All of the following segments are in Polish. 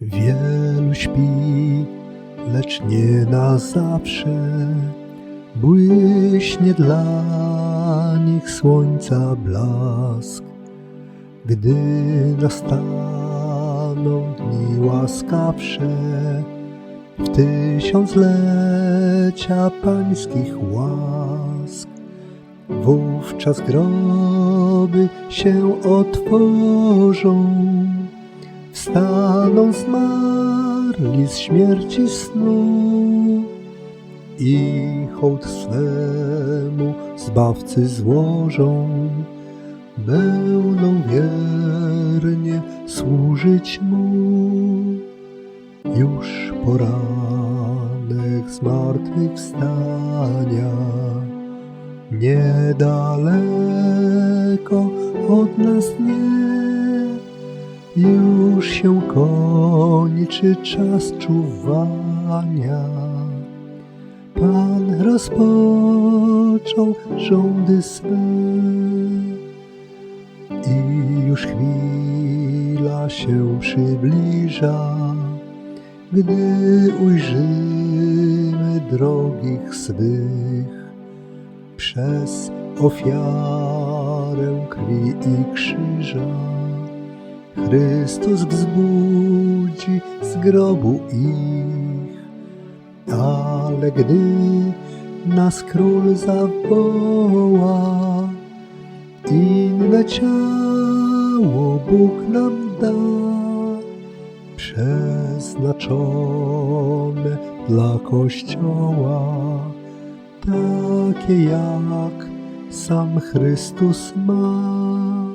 Wielu śpi, lecz nie na zawsze. Błyśnie dla nich słońca blask. Gdy nastaną dni łaskawsze, w tysiąclecia pańskich łask, wówczas groby się otworzą, wstaną zmarli z śmierci snu i hołd swemu Zbawcy złożą, będą wiernie służyć Mu. Już poranek zmartwychwstania, niedaleko od nas nie, już się kończy czas czuwania. Pan rozpoczął rządy swe. I już chwila się przybliża, gdy ujrzymy drogich swych przez ofiarę krwi i krzyża. Chrystus wzbudzi z grobu ich, ale gdy nas król zawoła, inne ciało Bóg nam da, przeznaczone dla Kościoła, takie jak sam Chrystus ma.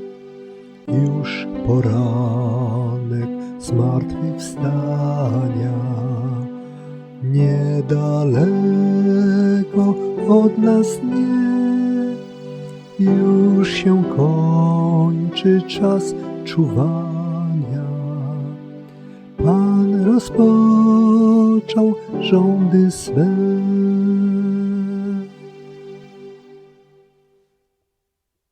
Już poranek zmartwychwstania, niedaleko od nas nie, już się kończy czas czuwania. Pan rozpoczął rządy swe